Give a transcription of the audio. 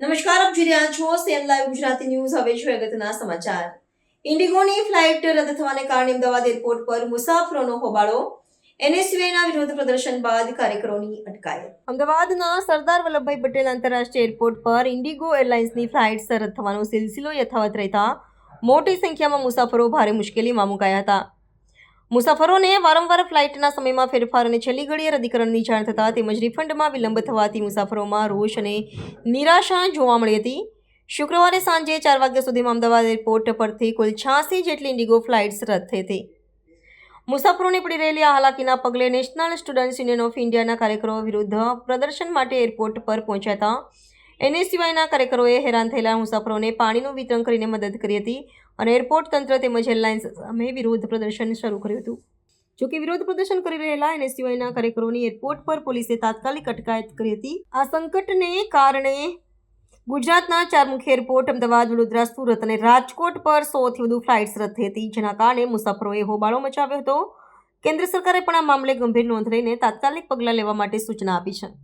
નમસ્કાર આપ જોઈ રહ્યા છો સેન લાઈવ ગુજરાતી ન્યૂઝ. હવે છે અગત્યના સમાચાર. ઇન્ડિગોની ફ્લાઇટ રદ થવાને કારણે અમદાવાદ એરપોર્ટ પર મુસાફરોનો હોબાળો. એનએસયુઆઈના વિરોધ પ્રદર્શન બાદ કાર્યકરોની અટકાયત. અમદાવાદના સરદાર વલ્લભભાઈ પટેલ આંતરરાષ્ટ્રીય એરપોર્ટ પર ઇન્ડિગો એરલાઇન્સની ફ્લાઇટ રદ થવાનો સિલસિલો યથાવત રહેતા મોટી સંખ્યામાં મુસાફરો ભારે મુશ્કેલીમાં મુકાયા હતા. મુસાફરોને વારંવાર ફ્લાઇટના સમયમાં ફેરફાર અને છેલ્લી ઘડીએ રદીકરણની જાણ થતાં તેમજ રિફંડમાં વિલંબ થવાથી મુસાફરોમાં રોષ અને નિરાશા જોવા મળી હતી. શુક્રવારે સાંજે ચાર વાગ્યા સુધીમાં અમદાવાદ એરપોર્ટ પરથી કુલ છ્યાસી જેટલી ઇન્ડિગો ફ્લાઇટ્સ રદ થઈ હતી. મુસાફરોને પડી રહેલી આ હાલાકીના પગલે નેશનલ સ્ટુડન્ટ્સ યુનિયન ઓફ ઇન્ડિયાના કાર્યકરો વિરુદ્ધ પ્રદર્શન માટે એરપોર્ટ પર પહોંચ્યા હતા. એનએસયુઆઈના કાર્યકરોએ હેરાન થયેલા મુસાફરોને પાણીનું વિતરણ કરીને મદદ કરી હતી અને એરપોર્ટ તંત્ર તેમજ એરલાઇન્સ સામે વિરોધ પ્રદર્શન શરૂ કર્યું હતું. જોકે વિરોધ પ્રદર્શન કરી રહેલા એનએસયુઆઈના કાર્યકરોની એરપોર્ટ પર પોલીસે તાત્કાલિક અટકાયત કરી હતી. આ સંકટને કારણે ગુજરાતના ચાર મુખ્ય એરપોર્ટ, અમદાવાદ, વડોદરા, સુરત અને રાજકોટ પર સોથી વધુ ફ્લાઇટ્સ રદ થઈ હતી, જેના કારણે મુસાફરોએ હોબાળો મચાવ્યો હતો. કેન્દ્ર સરકારે પણ આ મામલે ગંભીર નોંધ લઈને તાત્કાલિક પગલાં લેવા માટે સૂચના આપી છે.